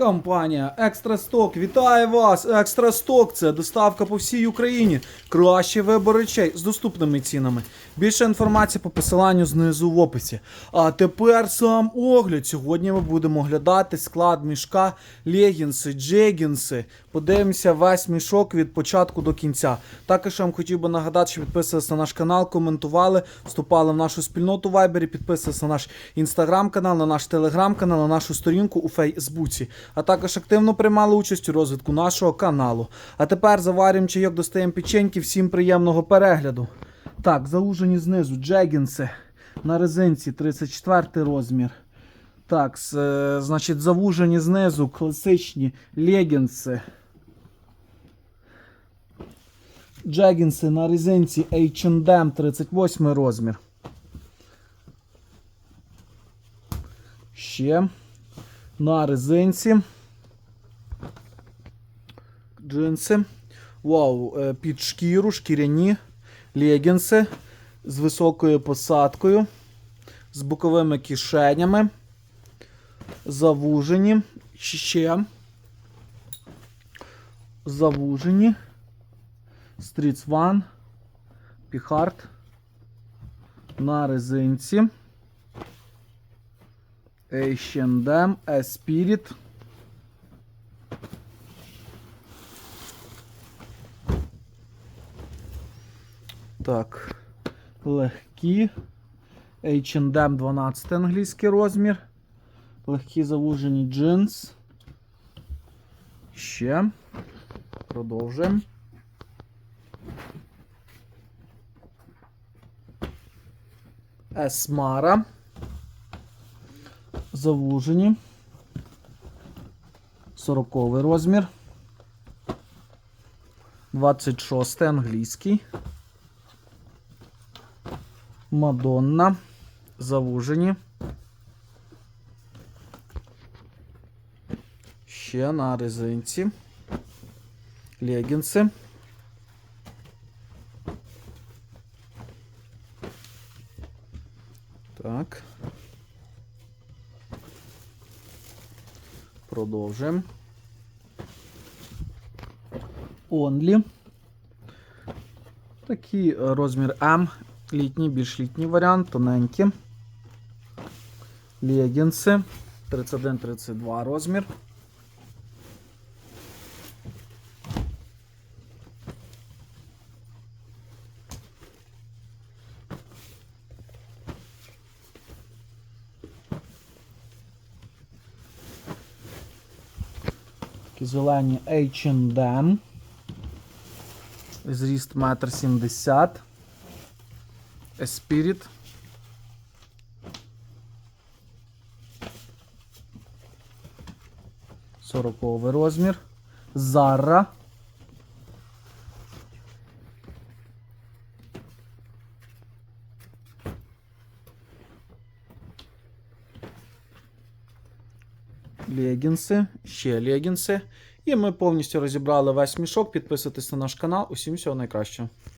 Компанія Екстрасток вітає вас! Екстрасток це доставка по всій Україні. Кращий вибор речей з доступними цінами. Більше інформації по посиланню знизу в описі. А тепер сам огляд. Сьогодні ми будемо оглядати склад мішка, легінси, джегінси. Подивимося весь мішок від початку до кінця. Також я вам хотів би нагадати, що підписувалися на наш канал, коментували, вступали в нашу спільноту в Вайбері, підписувалися на наш інстаграм-канал, на наш телеграм-канал, на нашу сторінку у Фейсбуці. А також активно приймали участь у розвитку нашого каналу. А тепер заварюємо чайок, достаємо печеньки. Всім приємного перегляду. Так, заужені знизу джегінси на резинці 34 розмір. Так, е, значить, завужені знизу класичні легінси. Джегінси на резинці H&M 38 розмір. Ще на резинці. Джинси. Вау, е, під шкіру, шкіряні легінси з високою посадкою, з боковими кишенями, завужені, ще завужені. One, Піхард на резинці. H&M, Spirit. Так, легкі. H&M 12 англійський розмір. Легкі завужені джинс. Ще. Продовжуємо. Есмара. Завужені. 40 розмір. 26 англійський. Мадонна. Завужені. Ще на резинці. Легінси. Так. Продовжуємо. Only. Такий розмір М. Літній, більш літній варіант, тоненькі. Легінси. 31-32 розмір. Такі зелені H&M. Зріст 1,70 м. Еспіріт. Сороковий розмір. Zara. Легінси, ще легінси. І ми повністю розібрали весь мішок. Підписуйтесь на наш канал. Усім всього найкращого.